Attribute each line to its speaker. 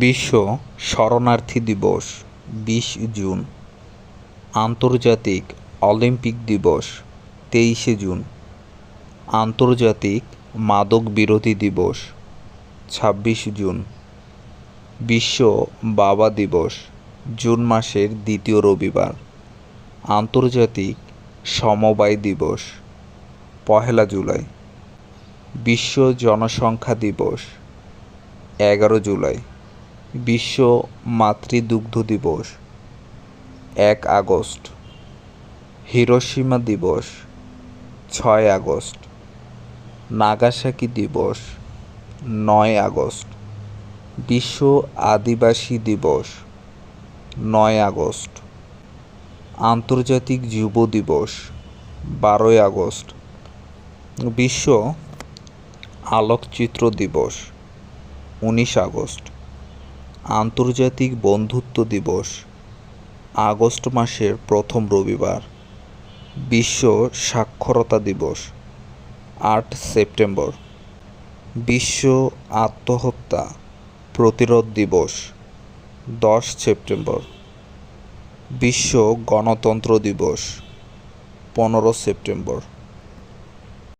Speaker 1: বিশ্ব শরণার্থী দিবস, বিশ জুন। আন্তর্জাতিক অলিম্পিক দিবস, তেইশে জুন। আন্তর্জাতিক মাদক বিরোধী দিবস, ছাব্বিশ জুন। বিশ্ব বাবা দিবস, জুন মাসের দ্বিতীয় রবিবার। আন্তর্জাতিক সমবায় দিবস, পহেলা জুলাই। বিশ্ব জনসংখ্যা দিবস, এগারো জুলাই। বিশ্ব মাতৃদুগ্ধ দিবস, এক আগস্ট। হিরোশিমা দিবস, ছয় আগস্ট। নাগাসাকি দিবস, নয় আগস্ট। বিশ্ব আদিবাসী দিবস, নয় আগস্ট। আন্তর্জাতিক যুব দিবস, বারোই আগস্ট। বিশ্ব আলোকচিত্র দিবস, উনিশ আগস্ট। আন্তর্জাতিক বন্ধুত্ব দিবস, আগস্ট মাসের প্রথম রবিবার, বিশ্ব সাক্ষরতা দিবস, আট সেপ্টেম্বর, বিশ্ব আত্মহত্যা প্রতিরোধ দিবস, দশ সেপ্টেম্বর, বিশ্ব গণতন্ত্র দিবস, পনেরো সেপ্টেম্বর।